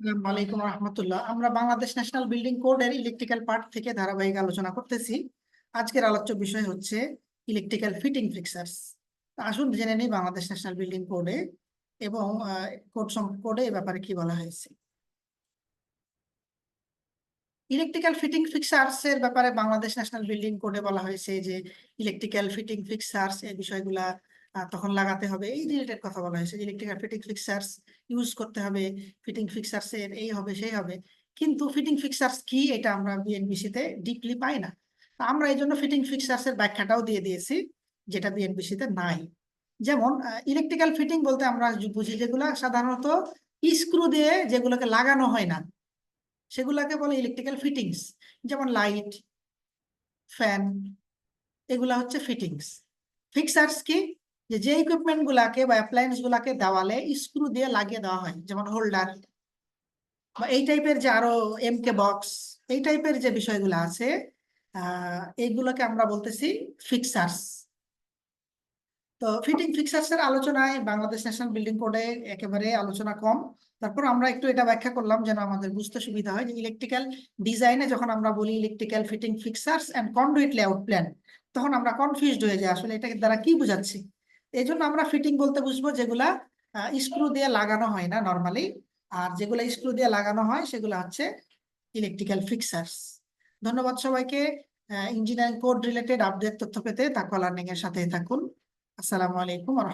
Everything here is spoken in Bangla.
আলাইকুম রহমতুল্লাহ। আমরা বাংলাদেশ ন্যাশনাল বিল্ডিং কোডের ইলেকট্রিক্যাল পার্ট থেকে ধারাবাহিক আলোচনা করতেছি। আজকের আলোচ্য বিষয় হচ্ছে ইলেকট্রিক্যাল ফিটিং ফিক্সার্স। আসুন জেনে নিই বাংলাদেশ ন্যাশনাল বিল্ডিং কোডে এবং কোড কোডে এ ব্যাপারে কি বলা হয়েছে। ইলেকট্রিক্যাল ফিটিং ফিক্সার্স এর ব্যাপারে বাংলাদেশ ন্যাশনাল বিল্ডিং কোডে বলা হয়েছে যে ইলেকট্রিক্যাল ফিটিং ফিক্সার্স এই বিষয়গুলা তখন লাগাতে হবে। এই রিলেটেড কথা বলা হয়েছে ইলেকট্রিক্যাল ফিটিং ফিক্সার্স ইউজ করতে হবে ফিটিং ফিক্সার্স এর এই হবে, সেই হবে। কিন্তু ফিটিং ফিক্সার্স কি এটা আমরা বিএনবিসি তে ডিপলি পাই না। আমরা এই জন্য ফিটিং ফিক্সার্স এর ব্যাখ্যাটাও দিয়ে দিয়েছি, যেটা বিএনবিসি তে নাই। যেমন ইলেকট্রিক্যাল ফিটিং বলতে আমরা বুঝি যেগুলা সাধারণত স্ক্রু দিয়ে যেগুলোকে লাগানো হয় না, সেগুলাকে বলে ইলেকট্রিক্যাল ফিটিংস যেমন লাইট ফ্যান এগুলা হচ্ছে ফিটিংস ফিক্সার্স কি? যে যে ইকুইপমেন্ট গুলাকে বা অ্যাপ্লায়েন্স গুলাকে দেওয়ালে স্ক্রু দিয়ে লাগিয়ে দেওয়া হয়, যেমন হোল্ডার বা এই টাইপের যে আরও এম কে বক্স এই টাইপের যে বিষয়গুলো আছে এইগুলোকে আমরা বলতেছি ফিক্সার্স তো ফিটিং ফিক্সার্স এর আলোচনায় বাংলাদেশ ন্যাশনাল বিল্ডিং কোডে একেবারে আলোচনা কম। তারপর আমরা একটু এটা ব্যাখ্যা করলাম যেন আমাদের বুঝতে সুবিধা হয় যে ইলেকট্রিক্যাল ডিজাইনে যখন আমরা বলি electrical fitting fixtures and conduit layout plan তখন আমরা কনফিউজড হয়ে যাই আসলে এটা দ্বারা কি বোঝাচ্ছি? এই জন্য আমরা ফিটিং বলতে বুঝব যেগুলা স্ক্রু দিয়ে লাগানো হয় না নর্মালি আর যেগুলো স্ক্রু দিয়ে লাগানো হয় সেগুলো হচ্ছে ইলেকট্রিক্যাল ফিক্সার্স ধন্যবাদ সবাইকে ইঞ্জিনিয়ারিং কোড রিলেটেড আপডেট তথ্য পেতে তাকওয়া লার্নিং এর সাথে থাকুন আসসালামু আলাইকুম।